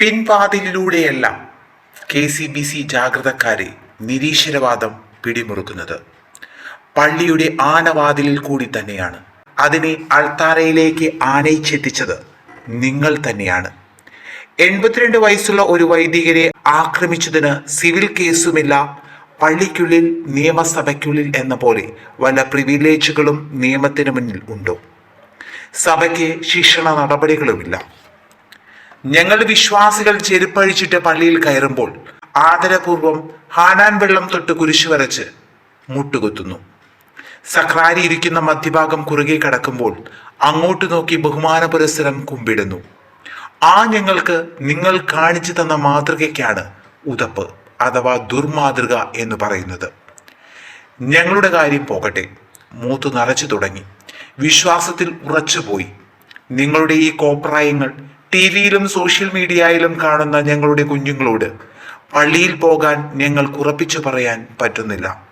പിൻവാതിലിലൂടെയല്ല K C B C ജാഗ്രതക്കാരെ നിരീശ്വരവാദം പിടിമുറുക്കുന്നത്. പള്ളിയുടെ ആനവാതിലിൽ കൂടി തന്നെയാണ്. അതിനെ അൾത്താരയിലേക്ക് ആനയിച്ചെത്തിച്ചത് നിങ്ങൾ തന്നെയാണ്. എൺപത്തിരണ്ട് വയസ്സുള്ള ഒരു വൈദികരെ ആക്രമിച്ചതിന് സിവിൽ കേസുമില്ല പള്ളിക്കുള്ളിൽ നിയമസഭയ്ക്കുള്ളിൽ എന്ന പോലെ വല്ല പ്രിവിലേജുകളും നിയമത്തിന് മുന്നിൽ ഉണ്ടോ? സഭയ്ക്ക് ശിക്ഷണ നടപടികളുമില്ല. ഞങ്ങൾ വിശ്വാസികൾ ചെരുപ്പഴിച്ചിട്ട് പള്ളിയിൽ കയറുമ്പോൾ ആദരപൂർവം ഹാനാൻ വെള്ളം തൊട്ട് കുരിശു വരച്ച് മുട്ടുകുത്തുന്നു. സക്രാരി ഇരിക്കുന്ന മധ്യഭാഗം കുറുകെ കടക്കുമ്പോൾ അങ്ങോട്ട് നോക്കി ബഹുമാന പുരസ്സരം കുമ്പിടുന്നു. ആ ഞങ്ങൾക്ക് നിങ്ങൾ കാണിച്ചു തന്ന മാതൃകയ്ക്കാണ് ഉതപ്പ് അഥവാ ദുർമാതൃക എന്ന് പറയുന്നത്. ഞങ്ങളുടെ കാര്യം പോകട്ടെ. മൂത്ത് നിറച്ചു തുടങ്ങി. വിശ്വാസത്തിൽ ഉറച്ചുപോയി. നിങ്ങളുടെ ഈ കോപ്രായങ്ങൾ ടി വിയിലും സോഷ്യൽ മീഡിയയിലും കാണുന്ന ഞങ്ങളുടെ കുഞ്ഞുങ്ങളോട് പള്ളിയിൽ പോകാൻ ഞങ്ങൾക്ക് ഉറപ്പിച്ചു പറയാൻ പറ്റുന്നില്ല.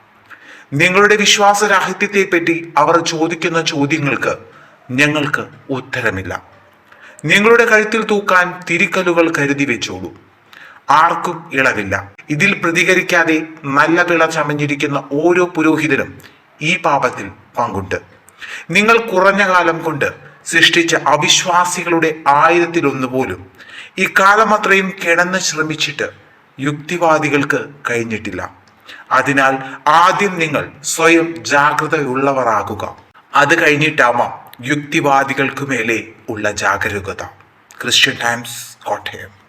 നിങ്ങളുടെ വിശ്വാസരാഹിത്യത്തെപ്പറ്റി അവർ ചോദിക്കുന്ന ചോദ്യങ്ങൾക്ക് ഞങ്ങൾക്ക് ഉത്തരമില്ല. നിങ്ങളുടെ കഴുത്തിൽ തൂക്കാൻ തിരിക്കലുകൾ കരുതി വെച്ചോളൂ. ആർക്കും ഇളവില്ല. ഇതിൽ പ്രതികരിക്കാതെ നല്ല പിള ചമഞ്ഞിരിക്കുന്ന ഓരോ പുരോഹിതനും ഈ പാപത്തിൽ പങ്കുണ്ട്. നിങ്ങൾ കുറഞ്ഞ കാലം കൊണ്ട് സൃഷ്ടിച്ച അവിശ്വാസികളുടെ ആയിരത്തിലൊന്ന് പോലും. ഇക്കാലം അത്രയും കിടന്ന് ശ്രമിച്ചിട്ട് യുക്തിവാദികൾക്ക് കഴിഞ്ഞിട്ടില്ല. അതിനാൽ ആദ്യം നിങ്ങൾ സ്വയം ജാഗ്രതയുള്ളവരാകുക. അത് കഴിഞ്ഞിട്ടാവാം യുക്തിവാദികൾക്ക് മേലെ ഉള്ള ജാഗരൂകത. Christian times Kottayam.